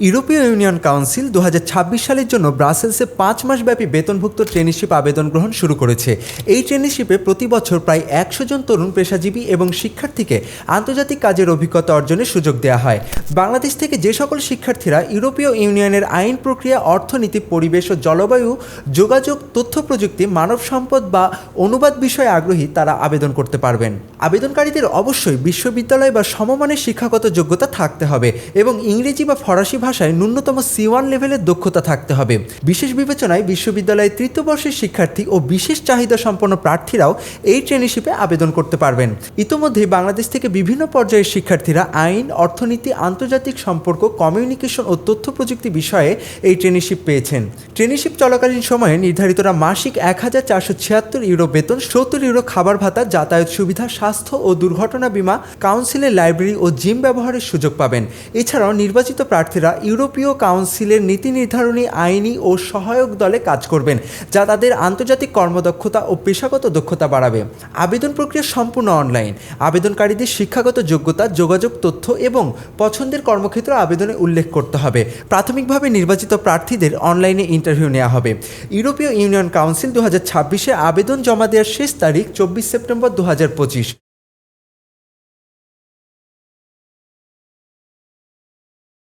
ইউরোপীয় union council দু হাজার ছাব্বিশ সালের জন্য ব্রাসেলসে পাঁচ মাসব্যাপী বেতনভুক্ত ট্রেনিশিপ আবেদন গ্রহণ শুরু করেছে। এই ট্রেনিশিপে প্রতি বছর প্রায় একশো জন তরুণ পেশাজীবী এবং শিক্ষার্থীকে আন্তর্জাতিক কাজের অভিজ্ঞতা অর্জনের সুযোগ দেওয়া হয়। বাংলাদেশ থেকে যে সকল শিক্ষার্থীরা ইউরোপীয় ইউনিয়নের আইন প্রক্রিয়া, অর্থনীতি, পরিবেশ ও জলবায়ু, যোগাযোগ, তথ্য প্রযুক্তি, মানব সম্পদ বা অনুবাদ বিষয়ে আগ্রহী তারা আবেদন করতে পারবেন। আবেদনকারীদের অবশ্যই বিশ্ববিদ্যালয় বা সমমানের শিক্ষাগত যোগ্যতা থাকতে হবে এবং ইংরেজি বা ফরাসি ভাষায় ন্যূনতম সি ওয়ান লেভেলের দক্ষতা থাকতে হবে। বিশেষ বিবেচনায় বিশ্ববিদ্যালয়ের তৃতীয় বর্ষের শিক্ষার্থী ও বিশেষ চাহিদা সম্পন্ন প্রার্থীরাও এই ট্রেনিশিপে আবেদন করতে পারবেন। ইতোমধ্যেই বাংলাদেশ থেকে বিভিন্ন পর্যায়ের শিক্ষার্থীরা আইন, অর্থনীতি, আন্তর্জাতিক সম্পর্ক কমিউনিকেশন ও তথ্য প্রযুক্তি বিষয়ে এই ট্রেনিশিপ পেয়েছেন। ট্রেনিশিপ চলাকালীন সময়ে নির্ধারিতরা মাসিক এক হাজার চারশো ছিয়াত্তর ইউরো বেতন, সত্তর ইউরো খাবার ভাতা, যাতায়াত সুবিধা, স্বাস্থ্য ও দুর্ঘটনা বীমা, কাউন্সিলের লাইব্রেরি ও জিম ব্যবহারের সুযোগ পাবেন। এছাড়াও নির্বাচিত প্রার্থীরা ইউরোপীয় কাউন্সিলের নীতি নির্ধারণী আইনি ও সহায়ক দলে কাজ করবেন, যা তাদের আন্তর্জাতিক কর্মদক্ষতা ও পেশাগত দক্ষতা বাড়াবে। আবেদন প্রক্রিয়া সম্পূর্ণ অনলাইন। আবেদনকারীদের শিক্ষাগত যোগ্যতা, যোগাযোগ তথ্য এবং পছন্দের কর্মক্ষেত্র আবেদনে উল্লেখ করতে হবে। প্রাথমিকভাবে নির্বাচিত প্রার্থীদের অনলাইনে ইন্টারভিউ নেওয়া হবে। ইউরোপীয় ইউনিয়ন কাউন্সিল দু হাজার ছাব্বিশে আবেদন জমা দেওয়ার শেষ তারিখ চব্বিশ সেপ্টেম্বর দু হাজার পঁচিশ।